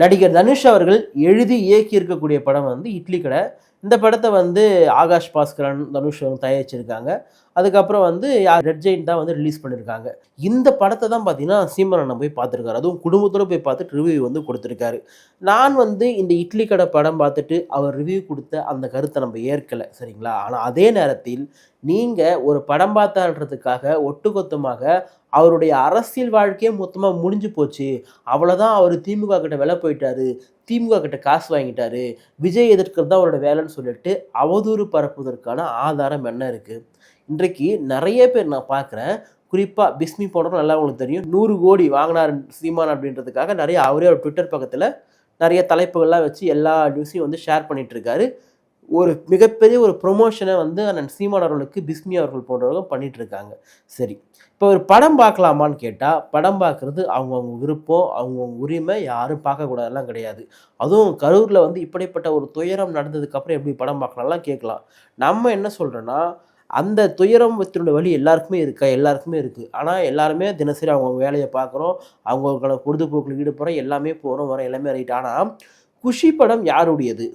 நடிகர் தனுஷ் அவர்கள் எழுதி இயக்கி இருக்கக்கூடிய படம் வந்து இட்லி கடை. இந்த படத்தை வந்து ஆகாஷ் பாஸ்கரன் தனுஷ் அவங்க தயாரிச்சிருக்காங்க. அதுக்கப்புறம் வந்து ரெட் ஜெயின் தான் வந்து ரிலீஸ் பண்ணியிருக்காங்க இந்த படத்தை தான் பார்த்தீங்கன்னா சீமரண்ணன் போய் பார்த்துருக்காரு. அதுவும் குடும்பத்தோடு போய் பார்த்துட்டு ரிவ்யூ வந்து கொடுத்துருக்காரு. நான் வந்து இந்த இட்லி கடை படம் பார்த்துட்டு அவர் ரிவ்யூ கொடுத்த அந்த கருத்தை நம்ம ஏற்கலை சரிங்களா? ஆனால் அதே நேரத்தில் நீங்கள் ஒரு படம் பார்த்தான்றதுக்காக ஒட்டுக்கொத்தமாக அவருடைய அரசியல் வாழ்க்கையே மொத்தமாக முடிஞ்சு போச்சு. அவ்வளோதான் அவர் திமுக கிட்ட விலை போயிட்டாரு. திமுக கிட்ட காசு வாங்கிட்டாரு. விஜய் எதிர்க்கிறது தான் அவரோட வேலைன்னு சொல்லிட்டு அவதூறு பரப்புவதற்கான ஆதாரம் என்ன இருக்குது இன்றைக்கு நிறைய பேர் நான் பார்க்குறேன் குறிப்பாக பிஸ்மி போடுறோம் நல்லா உங்களுக்கு தெரியும். நூறு கோடி வாங்கினார் சீமான் அப்படின்றதுக்காக நிறைய அவரே ஒரு ட்விட்டர் பக்கத்தில் நிறைய தலைப்புகள்லாம் வச்சு எல்லா நியூஸையும் வந்து ஷேர் பண்ணிகிட்ருக்காரு ஒரு மிகப்பெரிய ஒரு ப்ரொமோஷனை வந்து அண்ணன் சீமான் அவர்களுக்கு பிஸ்மி அவர்கள் போன்றவர்கள் பண்ணிட்டு இருக்காங்க சரி. இப்போ ஒரு படம் பார்க்கலாமான்னு கேட்டால் படம் பார்க்குறது அவங்கவுங்க விருப்பம் அவங்கவுங்க உரிமை யாரும் பார்க்கக்கூடாதெல்லாம் கிடையாது. அதுவும் கரூரில் வந்து இப்படிப்பட்ட ஒரு துயரம் நடந்ததுக்கப்புறம் எப்படி படம் பார்க்கலாம்லாம் கேட்கலாம். நம்ம என்ன சொல்கிறோன்னா அந்த துயரம் வத்தினுடைய வழி எல்லாருக்குமே இருக்கா? எல்லாருக்குமே இருக்குது ஆனால் எல்லாருமே தினசரி அவங்க வேலையை பார்க்குறோம் அவங்களுக்கான பொழுதுபோக்கில் ஈடுபடுறோம் எல்லாமே போகிறோம் வரோம் எல்லாமே ரைட் ஆனால் குஷி படம் யாருடையது?